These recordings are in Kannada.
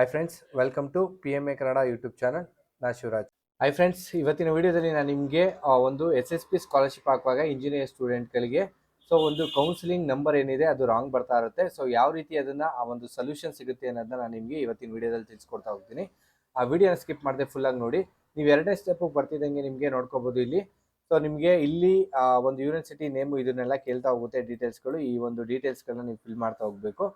Hi friends welcome to P M A Kannada YouTube channel ನಾ ಶಿವರಾಜ್ ಹಾಯ್ ಫ್ರೆಂಡ್ಸ್ ಇವತ್ತಿನ ವಿಡಿಯೋದಲ್ಲಿ ನಾನು ನಿಮಗೆ ಒಂದು ಎಸ್ ಎಸ್ ಪಿ ಸ್ಕಾಲರ್ಶಿಪ್ ಹಾಕುವಾಗ ಇಂಜಿನಿಯರ್ ಸ್ಟೂಡೆಂಟ್ಗಳಿಗೆ ಸೊ ಒಂದು ಕೌನ್ಸಿಲಿಂಗ್ ನಂಬರ್ ಏನಿದೆ ಅದು ರಾಂಗ್ ಬರ್ತಾ ಇರುತ್ತೆ. ಸೊ ಯಾವ ರೀತಿ ಅದನ್ನು, ಆ ಒಂದು ಸೊಲ್ಯೂಷನ್ ಸಿಗುತ್ತೆ ಅನ್ನೋದನ್ನ ನಾನು ನಿಮಗೆ ಇವತ್ತಿನ ವಿಡಿಯೋದಲ್ಲಿ ತಿಳಿಸ್ಕೊಡ್ತಾ ಹೋಗ್ತೀನಿ. ಆ ವಿಡಿಯೋನ ಸ್ಕಿಪ್ ಮಾಡದೆ ಫುಲ್ಲಾಗಿ ನೋಡಿ. ನೀವು ಎರಡನೇ ಸ್ಟೆಪ್ ಬರ್ತಿದ್ದಂಗೆ ನಿಮಗೆ ನೋಡ್ಕೋಬೋದು ಇಲ್ಲಿ. ಸೊ ನಿಮಗೆ ಇಲ್ಲಿ ಒಂದು ಯೂನಿವರ್ಸಿಟಿ ನೇಮು ಇದನ್ನೆಲ್ಲ ಕೇಳ್ತಾ ಹೋಗುತ್ತೆ ಡೀಟೇಲ್ಸ್ಗಳು ಈ ಒಂದು ಡೀಟೇಲ್ಸ್ಗಳನ್ನ ನೀವು ಫಿಲ್ ಮಾಡ್ತಾ ಹೋಗಬೇಕು.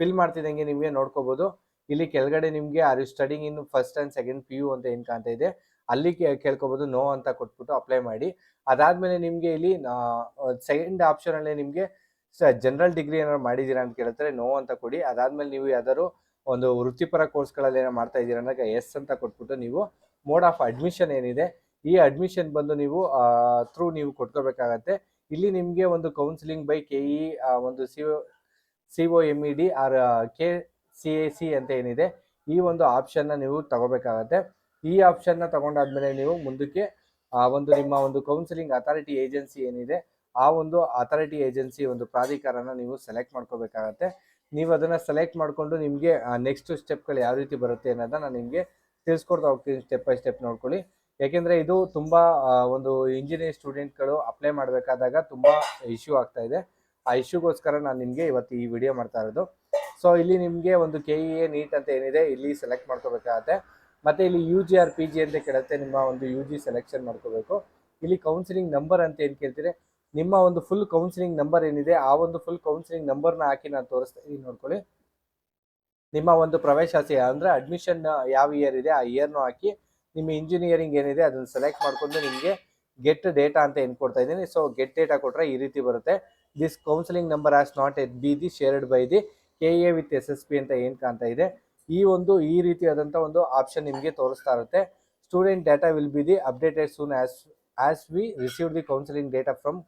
ಫಿಲ್ ಮಾಡ್ತಿದ್ದಂಗೆ ನಿಮಗೆ ನೋಡ್ಕೋಬೋದು. ಇಲ್ಲಿ ಕೆಳಗಡೆ ನಿಮಗೆ are you studying in first and second P U ಅಂತ ಏನು ಕಾಣ್ತಾ ಇದೆ. ಅಲ್ಲಿ ಕೇಳ್ಕೊಬೋದು ನೋ ಅಂತ ಕೊಟ್ಬಿಟ್ಟು ಅಪ್ಲೈ ಮಾಡಿ. ಅದಾದಮೇಲೆ ನಿಮಗೆ ಇಲ್ಲಿ ಸೆಕೆಂಡ್ ಆಪ್ಷನಲ್ಲಿ ನಿಮಗೆ ಜನರಲ್ ಡಿಗ್ರಿ ಏನಾದ್ರು ಮಾಡಿದ್ದೀರಾ ಅಂತ ಕೇಳ್ತಾರೆ ನೋ ಅಂತ ಕೊಡಿ. ಅದಾದಮೇಲೆ ನೀವು ಯಾವ್ದಾದ್ರು ಒಂದು ವೃತ್ತಿಪರ ಕೋರ್ಸ್ಗಳಲ್ಲಿ ಏನೋ ಮಾಡ್ತಾ ಇದ್ದೀರಾ ಅಂದಾಗ ಎಸ್ ಅಂತ ಕೊಟ್ಬಿಟ್ಟು ನೀವು ಮೋಡ್ ಆಫ್ ಅಡ್ಮಿಷನ್ ಏನಿದೆ, ಈ ಅಡ್ಮಿಷನ್ ಬಂದು ನೀವು ಥ್ರೂ ನೀವು ಕೊಟ್ಕೋಬೇಕಾಗತ್ತೆ. ಇಲ್ಲಿ ನಿಮಗೆ ಒಂದು ಕೌನ್ಸಿಲಿಂಗ್ ಬೈ ಕೆ ಇ ಒಂದು C C O M E D R K C, A, C ಅಂತ ಏನಿದೆ, ಈ ಒಂದು ಆಪ್ಷನ್ನ ನೀವು ತಗೋಬೇಕಾಗತ್ತೆ. ಈ ಆಪ್ಷನ್ನ ತಗೊಂಡಾದ್ಮೇಲೆ ನೀವು ಮುಂದಕ್ಕೆ, ಆ ಒಂದು ನಿಮ್ಮ ಒಂದು ಕೌನ್ಸಿಲಿಂಗ್ ಅಥಾರಿಟಿ ಏಜೆನ್ಸಿ ಏನಿದೆ, ಆ ಒಂದು ಅಥಾರಿಟಿ ಏಜೆನ್ಸಿ ಒಂದು ಪ್ರಾಧಿಕಾರನ ನೀವು ಸೆಲೆಕ್ಟ್ ಮಾಡ್ಕೋಬೇಕಾಗತ್ತೆ. ನೀವು ಅದನ್ನು ಸೆಲೆಕ್ಟ್ ಮಾಡಿಕೊಂಡು ನಿಮಗೆ ನೆಕ್ಸ್ಟ್ ಸ್ಟೆಪ್ಗಳು ಯಾವ ರೀತಿ ಬರುತ್ತೆ ಅನ್ನೋದನ್ನ ನಾನು ನಿಮಗೆ ತಿಳಿಸ್ಕೊಡ್ತಾ ಹೋಗ್ತೀನಿ ಸ್ಟೆಪ್ ಬೈ ಸ್ಟೆಪ್ ನೋಡ್ಕೊಳ್ಳಿ. ಯಾಕೆಂದರೆ ಇದು ತುಂಬ ಒಂದು ಇಂಜಿನಿಯರ್ ಸ್ಟೂಡೆಂಟ್ಗಳು ಅಪ್ಲೈ ಮಾಡಬೇಕಾದಾಗ ತುಂಬ ಇಶ್ಯೂ ಆಗ್ತಾ ಇದೆ. ಆ ಇಶ್ಯೂಗೋಸ್ಕರ ನಾನು ನಿಮಗೆ ಇವತ್ತು ಈ ವಿಡಿಯೋ ಮಾಡ್ತಾ ಇರೋದು. ಸೊ ಇಲ್ಲಿ ನಿಮಗೆ ಒಂದು ಕೆ ಇ ಎ ನೀಟ್ ಅಂತ ಏನಿದೆ, ಇಲ್ಲಿ ಸೆಲೆಕ್ಟ್ ಮಾಡ್ಕೋಬೇಕಾಗತ್ತೆ. ಮತ್ತು ಇಲ್ಲಿ U G R P G ಅಂತ ಕೇಳುತ್ತೆ, ನಿಮ್ಮ ಒಂದು ಯು ಜಿ ಸೆಲೆಕ್ಷನ್ ಮಾಡ್ಕೋಬೇಕು. ಇಲ್ಲಿ ಕೌನ್ಸಿಲಿಂಗ್ ನಂಬರ್ ಅಂತ ಏನು ಕೇಳ್ತೀರಿ? ನಿಮ್ಮ ಒಂದು ಫುಲ್ ಕೌನ್ಸಿಲಿಂಗ್ ನಂಬರ್ ಏನಿದೆ, ಆ ಒಂದು ಫುಲ್ ಕೌನ್ಸಿಲಿಂಗ್ ನಂಬರ್ನ ಹಾಕಿ ನಾನು ತೋರಿಸ್ತೀನಿ ನೋಡ್ಕೊಳ್ಳಿ. ನಿಮ್ಮ ಒಂದು ಪ್ರವೇಶಾತಿ ಅಂದರೆ ಅಡ್ಮಿಷನ್ ಯಾವ ಇಯರ್ ಇದೆ, ಆ ಇಯರ್ನು ಹಾಕಿ ನಿಮ್ಮ ಇಂಜಿನಿಯರಿಂಗ್ ಏನಿದೆ, ಅದನ್ನು ಸೆಲೆಕ್ಟ್ ಮಾಡಿಕೊಂಡು ನಿಮಗೆ ಗೆಟ್ ಡೇಟಾ ಅಂತ ಏನು ಕೊಡ್ತಾ ಇದ್ದೀನಿ. ಸೊ ಗೆಟ್ ಡೇಟಾ ಕೊಟ್ಟರೆ ಈ ರೀತಿ ಬರುತ್ತೆ. This counselling number has not yet be the shared by the K A with S S P ಅಂತ ಏನು ಕಾಣ್ತಾ ಇದೆ? ಈ ಒಂದು, ಈ ರೀತಿಯಾದಂಥ ಒಂದು ಆಪ್ಷನ್ ನಿಮಗೆ ತೋರಿಸ್ತಾ ಇರುತ್ತೆ. Student data will be the updated soon as as we receive the counselling data from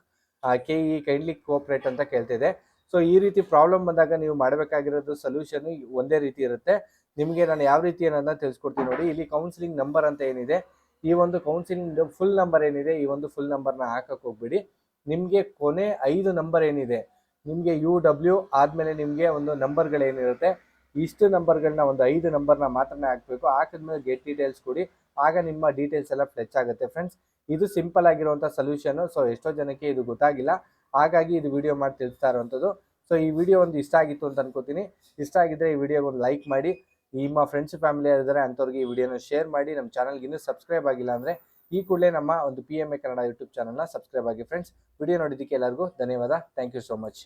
K E kindly cooperate ಅಂತ ಕೇಳ್ತಿದೆ. ಸೊ ಈ ರೀತಿ ಪ್ರಾಬ್ಲಮ್ ಬಂದಾಗ ನೀವು ಮಾಡಬೇಕಾಗಿರೋದು ಸೊಲ್ಯೂಷನ್ ಒಂದೇ ರೀತಿ ಇರುತ್ತೆ. ನಿಮಗೆ ನಾನು ಯಾವ ರೀತಿ ಅನ್ನೋದನ್ನ ತಿಳಿಸ್ಕೊಡ್ತೀನಿ ನೋಡಿ. ಇಲ್ಲಿ ಕೌನ್ಸಿಲಿಂಗ್ ನಂಬರ್ ಅಂತ ಏನಿದೆ? ಈ ಒಂದು ಕೌನ್ಸಿಲಿಂಗ್ ಫುಲ್ ನಂಬರ್ ಏನಿದೆ? ಈ ಒಂದು ಫುಲ್ ನಂಬರ್ನ ಹಾಕಕ್ಕೆ ಹೋಗ್ಬಿಡಿ. ನಿಮಗೆ ಕೊನೆ ಐದು ನಂಬರ್ ಏನಿದೆ? ನಿಮಗೆ ಯು ಡಬ್ಲ್ಯೂ ಆದಮೇಲೆ ನಿಮಗೆ ಒಂದು ನಂಬರ್ಗಳೇನಿರುತ್ತೆ ಇಷ್ಟು ನಂಬರ್ಗಳನ್ನ ಒಂದು ಐದು ನಂಬರ್ನ ಮಾತ್ರನೇ ಹಾಕಬೇಕು. ಹಾಕಿದ್ಮೇಲೆ ಗೆಟ್ ಡೀಟೇಲ್ಸ್ ಕೊಡಿ. ಆಗ ನಿಮ್ಮ ಡೀಟೇಲ್ಸ್ ಎಲ್ಲ ಫ್ಲೆಚ್ ಆಗುತ್ತೆ ಫ್ರೆಂಡ್ಸ್ ಇದು ಸಿಂಪಲ್ ಆಗಿರುವಂಥ ಸೊಲ್ಯೂಷನು ಸೊ ಎಷ್ಟೋ ಜನಕ್ಕೆ ಇದು ಗೊತ್ತಾಗಿಲ್ಲ. ಹಾಗಾಗಿ ಇದು ವಿಡಿಯೋ ಮಾಡಿ ತಿಳಿಸ್ತಾ ಇರುವಂಥದ್ದು ಸೊ ಈ ವಿಡಿಯೋ ಒಂದು ಇಷ್ಟ ಆಗಿತ್ತು ಅಂತ ಅನ್ಕೋತೀನಿ. ಇಷ್ಟ ಆಗಿದ್ದರೆ ಈ ವಿಡಿಯೋಗೆ ಒಂದು ಲೈಕ್ ಮಾಡಿ. ನಿಮ್ಮ ಫ್ರೆಂಡ್ಸ್ ಫ್ಯಾಮಿಲಿ ಇದ್ದಾರೆ ಅಂಥವ್ರಿಗೆ ಈ ವಿಡಿಯೋನ ಶೇರ್ ಮಾಡಿ. ನಮ್ಮ ಚಾನಲ್ಗೆ ಇನ್ನೂ ಸಬ್ಸ್ಕ್ರೈಬ್ ಆಗಿಲ್ಲ ಅಂದರೆ ಈ ಕೂಡಲೇ ನಮ್ಮ ಒಂದು P M A Kannada YouTube ಚಾನಲ್ನ ಸಬ್ಸ್ಕ್ರೈಬ್ ಆಗಿ ಫ್ರೆಂಡ್ಸ್ ವಿಡಿಯೋ ನೋಡಿದ್ದಕ್ಕೆ ಎಲ್ಲರಿಗೂ ಧನ್ಯವಾದ. Thank you so much